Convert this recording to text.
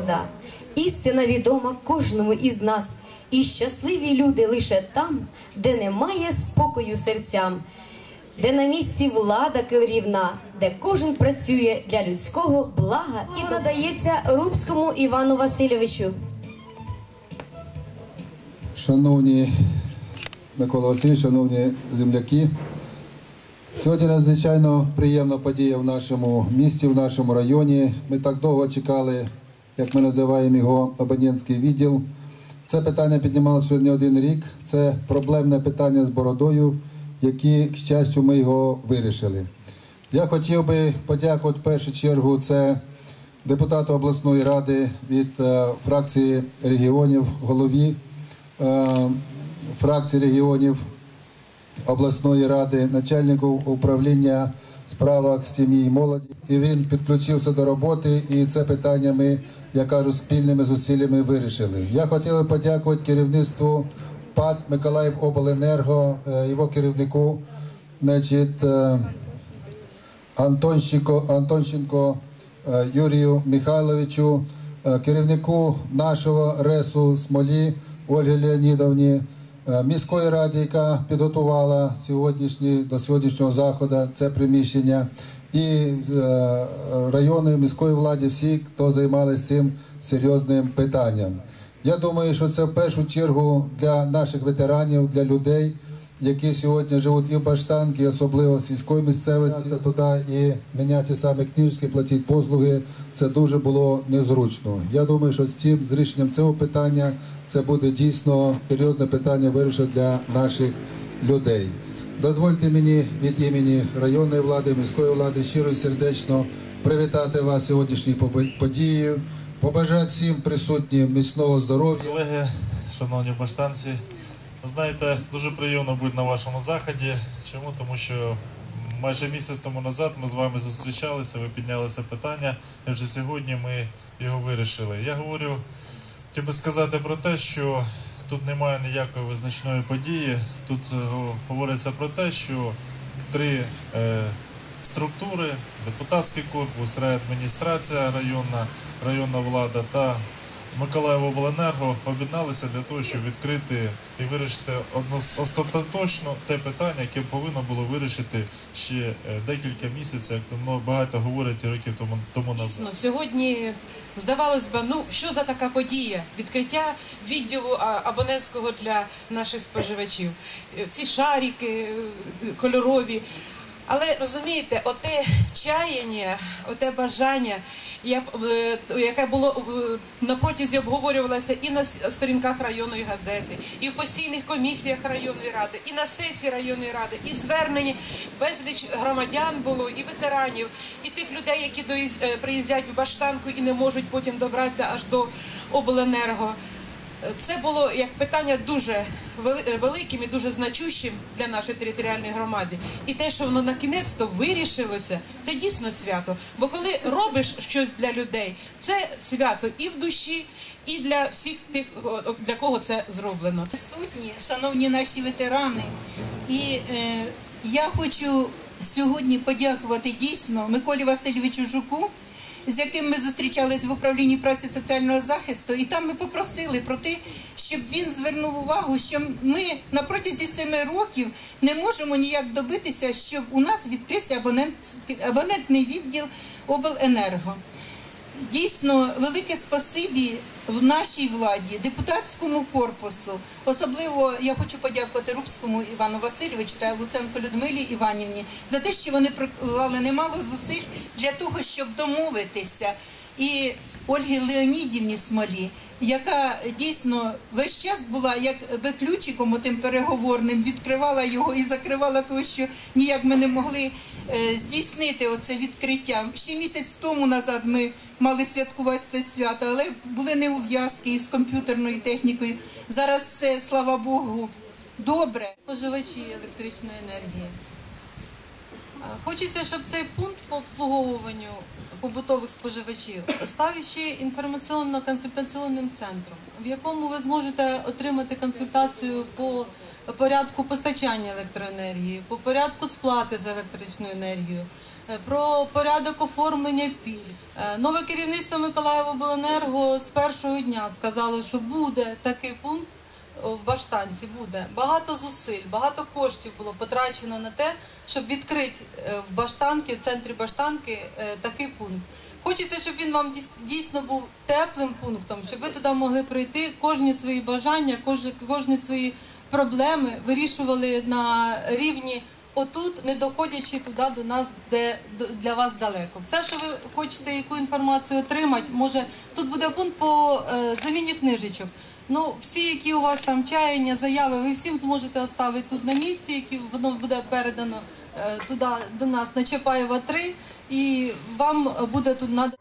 вода. Істина відома кожному із нас. І щасливі люди лише там, де немає спокою серцям, де на місці влада керівна, де кожен працює для людського блага і надається Рубському Івану Васильовичу. Шановні Микола шановні земляки, сьогодні надзвичайно приємна подія в нашому місті, в нашому районі. Ми так довго чекали, як ми називаємо його абонентський відділ. Це питання піднімалося не один рік. Це проблемне питання з бородою, які, к щастю, ми його вирішили. Я хотів би подякувати в першу чергу це депутату обласної ради від е, фракції регіонів, голові е, фракції регіонів обласної ради, начальнику управління справах сім'ї і молоді. І він підключився до роботи, і це питання ми, я кажу, спільними зусиллями вирішили. Я хотів би подякувати керівництву ПАД Миколаїв Обленерго, е, його керівнику, значить, е, Антонченко, е, Юрію Михайловичу, керівнику нашого РЕСу Смолі Ольги Леонідовні, міської ради, яка підготувала сьогоднішній до сьогоднішнього заходу це приміщення, і е, районної міської влади, всі, хто займалися цим серйозним питанням. Я думаю, що це в першу чергу для наших ветеранів, для людей які сьогодні живуть і в Баштанці, особливо в сільської місцевості, туди і міняти саме книжки, платити послуги, це дуже було незручно. Я думаю, що з цим з рішенням цього питання це буде дійсно серйозне питання вирішити для наших людей. Дозвольте мені від імені районної влади, міської влади щиро і сердечно привітати вас сьогоднішньою подією, побажати всім присутнім міцного здоров'я. Колеги, шановні баштанці, знаєте, дуже приємно бути на вашому заході. Чому? Тому що майже місяць тому назад ми з вами зустрічалися, ви підняли це питання, і вже сьогодні ми його вирішили. Я говорю, хотів би сказати про те, що тут немає ніякої визначної події. Тут е, говориться про те, що три е, структури, депутатський корпус, райадміністрація районна, районна влада та Миколаївобленерго об'єдналися для того, щоб відкрити і вирішити остаточно те питання, яке повинно було вирішити ще е, декілька місяців, як тому багато говорять років тому, тому назад. Сьогодні здавалось би, ну що за така подія? Відкриття відділу абонентського для наших споживачів. Е, Ці шарики е, кольорові. Але розумієте, оте чаяння, оте бажання, е, яке було е, на протязі обговорювалося і на сторінках районної газети, і в постійних комісіях районної ради, і на сесії районної ради, і звернення безліч громадян було, і ветеранів, і тих людей, які е, приїздять в Баштанку і не можуть потім добратися аж до обленерго. Це було як питання дуже великим і дуже значущим для нашої територіальної громади. І те, що воно на кінець то вирішилося, це дійсно свято. Бо коли робиш щось для людей, це свято і в душі, і для всіх тих, для кого це зроблено. присутні, шановні наші ветерани. І е, я хочу сьогодні подякувати дійсно Миколі Васильовичу Жуку, з яким ми зустрічались в управлінні праці соціального захисту, і там ми попросили про те, щоб він звернув увагу, що ми на протязі семи років не можемо ніяк добитися, щоб у нас відкрився абонент, абонентний відділ обленерго. Дійсно, велике спасибі в нашій владі, депутатському корпусу. Особливо я хочу подякувати Рубському Івану Васильовичу та Луценко Людмилі Іванівні за те, що вони приклали немало зусиль для того, щоб домовитися. І Ольгі Леонідівні Смолі, яка дійсно весь час була як би ключиком отим переговорним, відкривала його і закривала, тому що ніяк ми не могли е, здійснити оце відкриття. Ще місяць тому назад ми мали святкувати це свято, але були неув'язки із комп'ютерною технікою. Зараз все, слава Богу, добре. споживачі електричної енергії. Хочеться, щоб цей пункт по обслуговуванню побутових споживачів став ще інформаційно-консультаційним центром, в якому ви зможете отримати консультацію по порядку постачання електроенергії, по порядку сплати за електричну енергію, е, про порядок оформлення пільг. Е, Нове керівництво Миколаївобленерго з першого дня сказало, що буде такий пункт в Баштанці буде. Багато зусиль, багато коштів було потрачено на те, щоб відкрити е, в Баштанки, в центрі Баштанки е, такий пункт. Хочеться, щоб він вам дійс- дійсно був теплим пунктом, щоб ви туди могли прийти, кожні свої бажання, кожні, кожні свої проблеми вирішували на рівні отут, не доходячи туди до нас, де для вас далеко. Все, що ви хочете, яку інформацію отримати, може тут буде пункт по е, заміні книжечок. Ну, всі, які у вас там чаяння, заяви, ви всім зможете оставити тут на місці, які воно буде передано е, туди до нас на Чапаєва 3, і вам буде тут надано.